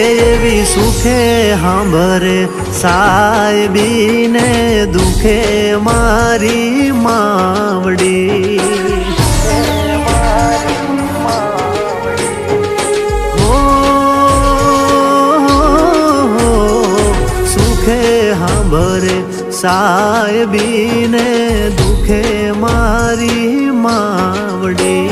હે એવી સુખે હાંભરે સાહેબીને દુખે મારી માવડી. સુખે હાંભરે સાહેબીને દુખે મારી માવડી.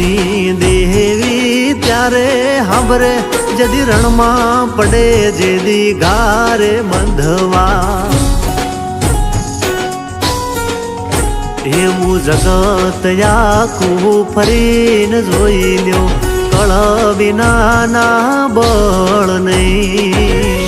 ઈ દેવી ત્યારે હાંભરે જદી રણમાં પડે જેદી ગારે બંધવા એવું જગત આખું ફરીને જોઈ લ્યો કળ વિનાના બળ નહીં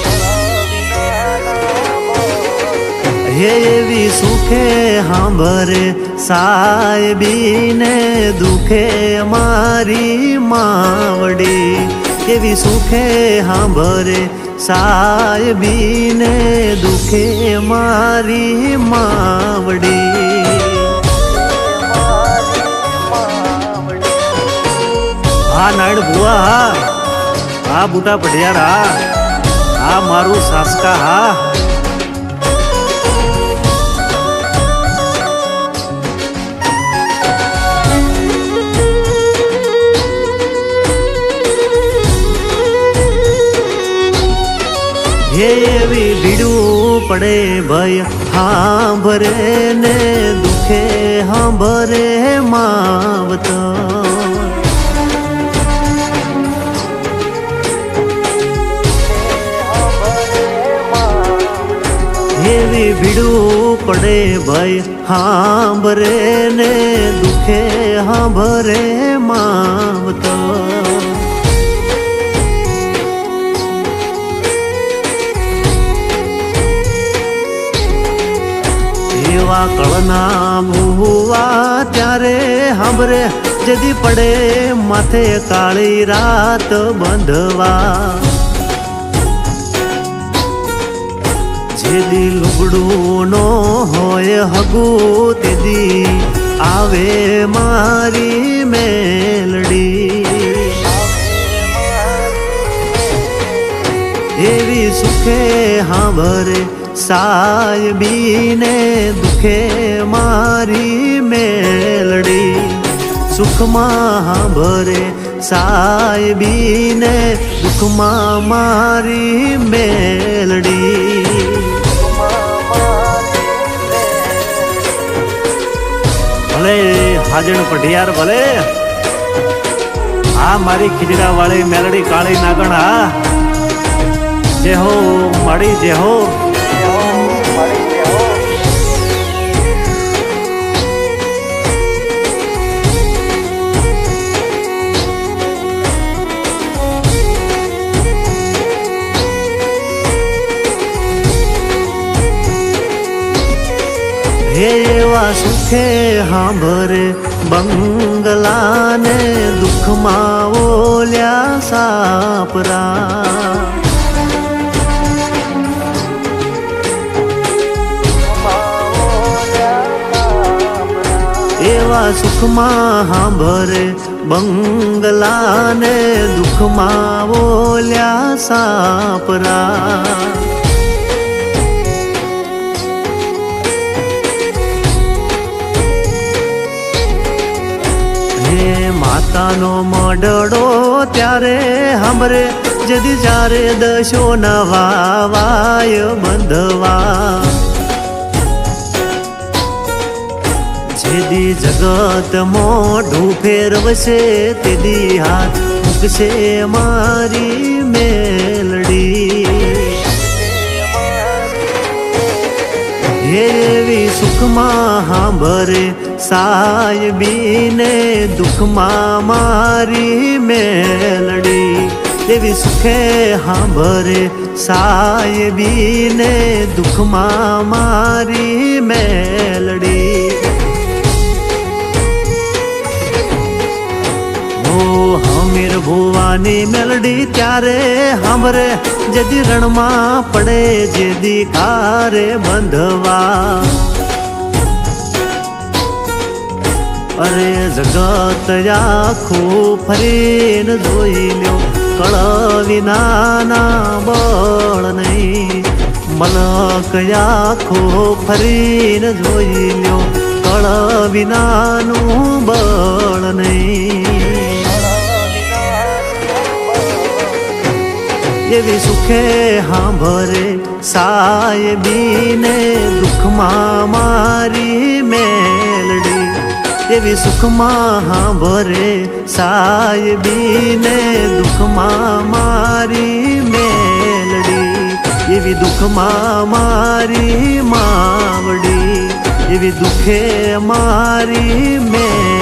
હે એવી સુખે હાંભરે, સાહેબીને દુખે મારી માવડી. એવી સુખે હાંભરે, સાહેબીને દુખે મારી માવડી. હા નાડ ભુવા, હા. હા, બુટા, પઢિયાર. હા હા, મારું સાસકા, હા. એવી ભીડું પડે ભય, હાંભરે ને દુખે, હાંભરે માવતર. એવી ભીડું પડે ભય, હાંભરે ને દુખે, હાંભરે માવતર. એવા કળના ભૂવા ત્યારે હમરે જદી પડે માથે કાળી રાત બંધવા. જેદી લુગડું નો હોય હગુ તેદી, આવે મારી મેલડી સુખે હાંભરે બીને દુખે મારી મેલડી. સુખમાં હાંભરે સાયબીને દુખમાં મારી મેલડી. ભલે હાજણ પઢિયાર, ભલે. આ મારી ખીજડા વાળી મેલડી કાળી નાગણ આ જે હો મળી જેહો હે એવા સુખે હાંભરે બંગલાને દુઃખમાં ઓલ્યા સાપરા. એવા સુખમાં હાંભરે. બંગલાને દુઃખમાં બોલ્યા સાપરા. હે માતાનો મડડો ત્યારે હાંભરે. જદી જ્યારે દશો નવા વાય બંધવા. જેદી જગત મોઢું ફેરવશે તેદી હાથ મૂકશે મારી મેલડી. એવી સુખમાં હાંભરે સાહેબીને દુઃખમાં મારી મેલડી. એવી સુખે હાંભરે સાહેબીને દુઃખમાં મારી મેલડી. હમીર ભુવાની મેલડી ત્યારે હમરે જેદી રણમાં પડે જેદી કારે બંધવા. અરે જગત આખું ફરીને જોઈ લ્યો, કળ વિનાના બળ નહીં. મલક આખો ફરીને જોઈ લ્યો, કળ વિનાનું બળ નહીં. એવી સુખે હાંભરે સાયબીને દુઃખમાં મારી મેલડી. એવી સુખમાં હાંભરે સાયબીને દુઃખમાં મારી મેલડી. એવી દુઃખમાં મારી માવડી એવી દુઃખે મારી મેલડી.